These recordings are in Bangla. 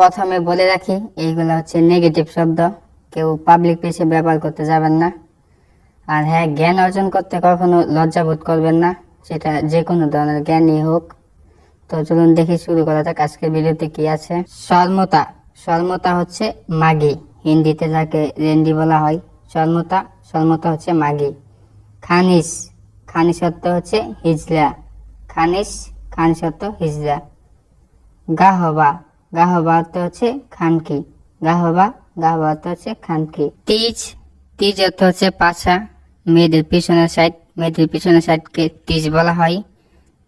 প্রথমে বলে রাখি, এইগুলো হচ্ছে নেগেটিভ শব্দ। কেউ পাবলিক প্লেসে ব্যবহার করতে যাবেন না। আর হ্যাঁ জ্ঞান অর্জন করতে কখনো লজ্জাবোধ করবেন না। সেটা যে কোনো ধরনের জ্ঞানই হোক। তো চলুন দেখি শুরু করা যাক। আজকের ভিডিওতে কি আছে? সর্মতা। সর্মতা হচ্ছে মাগি। হিন্দিতে যাকে রেন্ডি বলা হয়, সর্মতা। সর্মতা হচ্ছে মাগি। খানিস খানিস অর্থ হচ্ছে হিজলা। খানিস খানিস অর্থ হিজলা। গাহবা। গাহবা হচ্ছে খানকি। গাহবা গাহবা হচ্ছে খানকি। তিজ তিজ অর্থ হচ্ছে পাছা। মেয়েদের পিছনের সাইড, মেয়েদের পিছনের সাইডকে তিজ বলা হয়।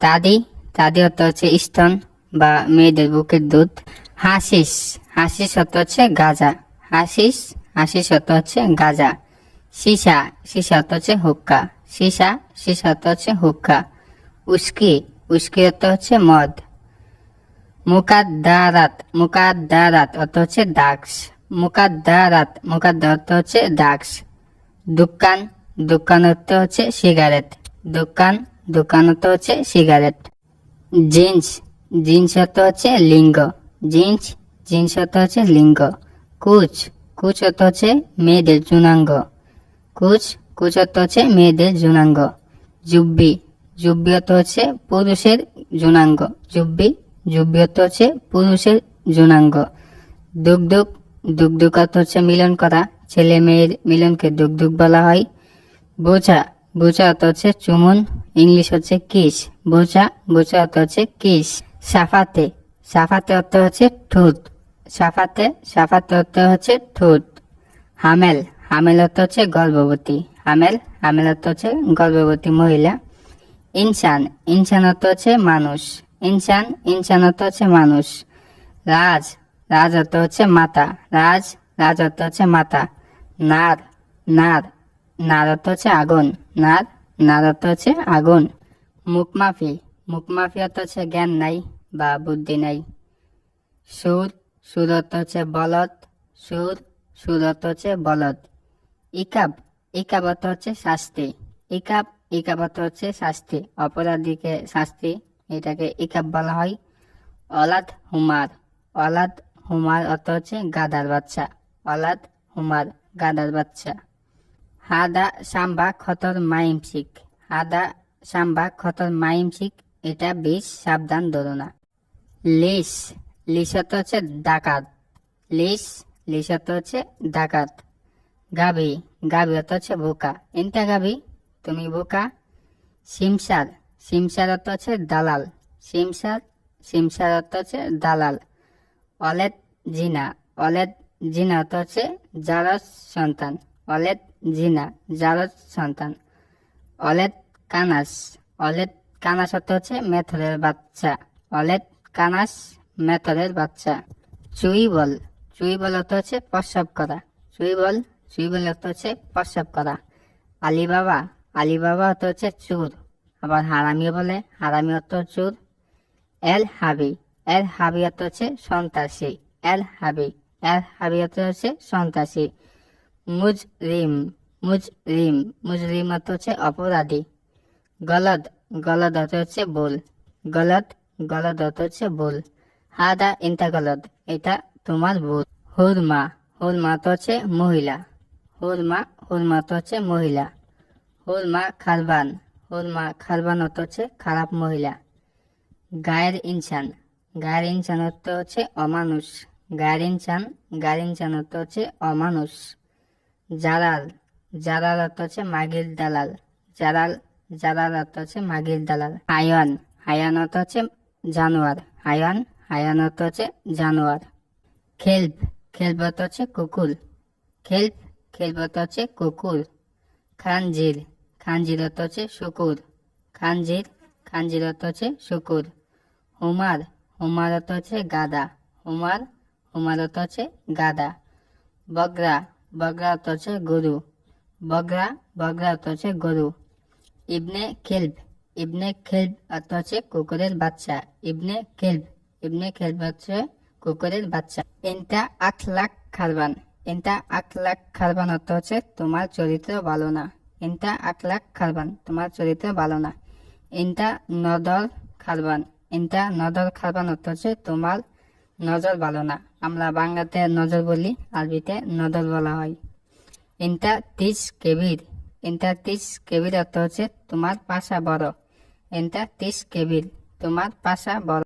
তাদি তাদি অর্থ হচ্ছে স্তন বা মেয়েদের বুকের দুধ। হাসিস হাসিস অর্থ হচ্ছে গাজা। হাসিস হাসিস অর্থ হচ্ছে গাজা। সীসা সীসা অর্থ হচ্ছে হুক্কা। সীসা সীসা অর্থ হচ্ছে হুক্কা। উস্কি উস্কি অর্থ হচ্ছে মদ। মুকাদ্দারাত মুকাদ্দারাত অর্থ হচ্ছে দাক্স মুকাদ্দারাত মুকাদ্দার অর্থ হচ্ছে দাক্স দোকান দোকান অর্থ হচ্ছে সিগারেট। দোকান দোকান অর্থ হচ্ছে সিগারেট। জিন্স জিন্স অর্থ হচ্ছে লিঙ্গ। জিন্স জিন্স অর্থ হচ্ছে লিঙ্গ। কুচ কুচ অর্থ হচ্ছে মেয়েদের জুনাঙ্গ। কুচ কুচ অর্থ হচ্ছে মেয়েদের জুনাঙ্গ। জুব্বি জুব্বি অর্থ হচ্ছে পুরুষের জুনাঙ্গ। জুব্বি অর্থ হচ্ছে পুরুষের জুনাঙ্গ। দুগদুগ দুগদুগ অর্থ হচ্ছে মিলন করা। ছেলে মেয়ের মিলনকে দুগদুগ বলা হয়। বোঝা বোঝা অর্থ হচ্ছে চুমুন, ইংলিশ হচ্ছে কিস। বোঝা বোঝা অর্থ হচ্ছে কিস। সাফাতে সাফাতে অর্থ হচ্ছে ঠোঁট। সাফাতে সাফাতে অর্থ হচ্ছে ঠোঁট। হামেল হামেল অর্থ হচ্ছে গর্ভবতী। হামেল হামেল অর্থ হচ্ছে গর্ভবতী মহিলা। ইনসান ইনসান অর্থ হচ্ছে মানুষ। ইনসান ইনসান অর্থ হচ্ছে মানুষ। রাজ রাজ অর্থ হচ্ছে মাতা। রাজ রাজ অর্থ হচ্ছে মাতা। নার নার নার অর্থ হচ্ছে আগুন। নার নার অর্থ হচ্ছে আগুন। মুখমাফি মুখমাফি অর্থ হচ্ছে জ্ঞান নাই বা বুদ্ধি নাই। সুর সুর অর্থ হচ্ছে বলদ। সুর সুর অর্থ হচ্ছে বলদ। ইকাব ইকাব অর্থ হচ্ছে শাস্তি। ইকাব ইকাব অর্থ হচ্ছে শাস্তি। অপরাধীকে শাস্তি এটাকে ইকাব বলা হয়। অলাদ হুমার। অলাদ হুমার অর্থ হচ্ছে গাদার বাচ্চা। অলাদ হুমার, গাদার বাচ্চা। হাদা সাম্বা খতর শিখ। হাদা সাম্বা খতর মাইম শিখ, এটা বেশ সাবধান ধরো না। লিস লিস অর্থ হচ্ছে ডাকাত। লিস লিস অর্থ হচ্ছে ডাকাত। গাবি গাবি অর্থ হচ্ছে বোকা। এনটা গাবি তুমি বোকা? সিমসার সিমসার অর্থ হচ্ছে দালাল। সিমসার সিমসার অর্থ হচ্ছে দালাল। অলেদ জিনা। অলেদ জিনা অর্থ হচ্ছে জারস সন্তান। অলেদ জিনা জারস সন্তান। অলেদ কানাস। অলেদ কানাস অর্থ হচ্ছে মেথরের বাচ্চা। অলেদ কানাস, মেথরের বাচ্চা। চুই বল চুই বল অর্থ হচ্ছে প্রস্রাব করা। চুই বল চুই বল অর্থ হচ্ছে প্রস্রাব করা। আলিবাবা। আলিবাবা অর্থ হচ্ছে চুর। আবার হারামি বলে হারামি অর্থ চুর এল হাবি। এল হাবি অর্থ হচ্ছে সন্ত্রাসী। এল হাবি। এল হাবি অর্থ হচ্ছে সন্ত্রাসী। মুজরিম। মুজরিম। মুজরিম অর্থ হচ্ছে অপরাধী। গলদ। গলদ অর্থ হচ্ছে ভুল। গলদ। গলদ অর্থ হচ্ছে ভুল। হাদা ইন্তা গলদ। এটা তোমার ভুল। হুরমা। হুরমা তো হচ্ছে মহিলা। হুরমা। হুরমা তো হচ্ছে মহিলা। হুরমা খারবান। হুরমা খারবান অর্থ হচ্ছে খারাপ মহিলা। গায়ের ইনসান। গায়ের ইনসান অর্থ হচ্ছে অমানুষ। গায়ের ইনসান গায়ের ইনসান অর্থ হচ্ছে অমানুষ। জালাল। জালাল অর্থ হচ্ছে মাগির দালাল। জালাল জালাল অর্থ হচ্ছে মাগির দালাল। হায়ান। হায়ান অর্থ হচ্ছে জানোয়ার। হায়ান হায়ান অর্থ হচ্ছে জানোয়ার। খেলব খেলব অর্থ হচ্ছে কুকুর। খেলব খেলব অর্থ হচ্ছে কুকুর। খানজির খানজির অর্থ হচ্ছে শুকুর। খানজির খানজির অর্থ হচ্ছে শুকুর। হুমার হুমার অর্থ হচ্ছে গাদা। হুমার হুমার অর্থ হচ্ছে গাদা। বগরা বগরা অর্থ হচ্ছে গরু। বগরা বগরা অর্থ হচ্ছে গরু। ইবনে খেলব ইবনে খেলব অর্থ হচ্ছে কুকুরের বাচ্চা। ইবনে খেলব ইবনে খেলব হচ্ছে কুকুরের বাচ্চা। এনটা আট লাখ খারবান। এনটা আট লাখ খারবান অর্থ হচ্ছে তোমার চরিত্র ভালো না। এনটা আট লাখ খারবান তোমার চরিত্র ভালো না। এনটা নদর খারবান এনটা নদর খারবান অর্থ হচ্ছে তোমার নজর ভালো না। আমরা বাংলাতে নজর বলি আরবিতে নজর বলা হয়। ইন্টা তিস কেবির ইন্টা তিস কেবির অর্থ হচ্ছে তোমার পাশা বড় ইন্টা তিস কেবির তোমার পাশা বড়